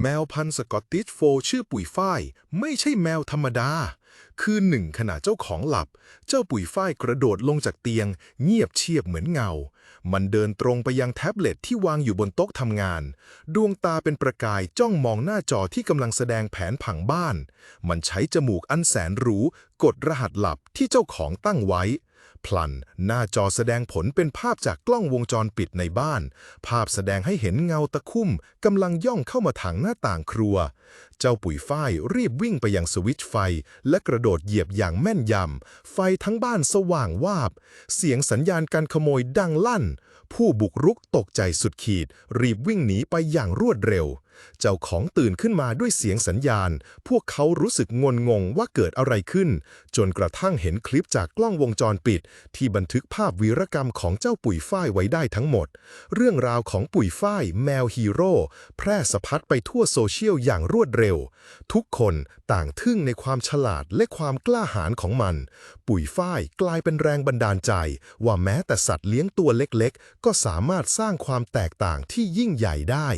แมวพันธุ์สกอตติชโฟล์ชื่อปุ๋ยฝ้าย ไม่ใช่แมวธรรมดา คือหนึ่งขณะเจ้าของหลับ เจ้าปุ๋ยฝ้ายกระโดดลงจากเตียง เงียบเชียบเหมือนเงา มันเดินตรงไปยังแท็บเล็ตที่วางอยู่บนโต๊ะทำงาน ดวงตาเป็นประกายจ้องมองหน้าจอที่กำลังแสดงแผนผังบ้าน มันใช้จมูกอันแสนหรูกดรหัสหลับที่เจ้าของตั้งไว้ พลัน หน้าจอแสดงผลเป็นภาพจากกล้องวงจรปิดในบ้าน ภาพแสดงให้เห็นเงาตะคุ่มกำลังย่องเข้ามาทางหน้าต่างครัว เจ้าปุ๋ยฝ้ายรีบวิ่งไปยังสวิตช์ไฟ และกระโดดเหยียบอย่างแม่นยำ ไฟทั้งบ้านสว่างวาบ เสียงสัญญาณการขโมยดังลั่น ผู้บุกรุกตกใจสุดขีด รีบวิ่งหนีไปอย่างรวดเร็วเจ้าของตื่นขึ้นมาด้วยเสียงสัญญาณ พวกเขารู้สึกงนงงว่าเกิดอะไรขึ้น จนกระทั่งเห็นคลิปจากกล้องวงจรปิด ที่บันทึกภาพวีรกรรมของเจ้าปุ๋ยฝ้ายไว้ได้ทั้งหมด เรื่องราวของปุ๋ยฝ้ายแมวฮีโร่แพร่สะพัดไปทั่วโซเชียลอย่างรวดเร็ว ทุกคนต่างทึ่งในความฉลาดและความกล้าหาญของมัน ปุ๋ยฝ้ายกลายเป็นแรงบันดาลใจ ว่าแม้แต่สัตว์เลี้ยงตัวเล็กๆ ก็สามารถสร้างความแตกต่างที่ยิ่งใหญ่ได้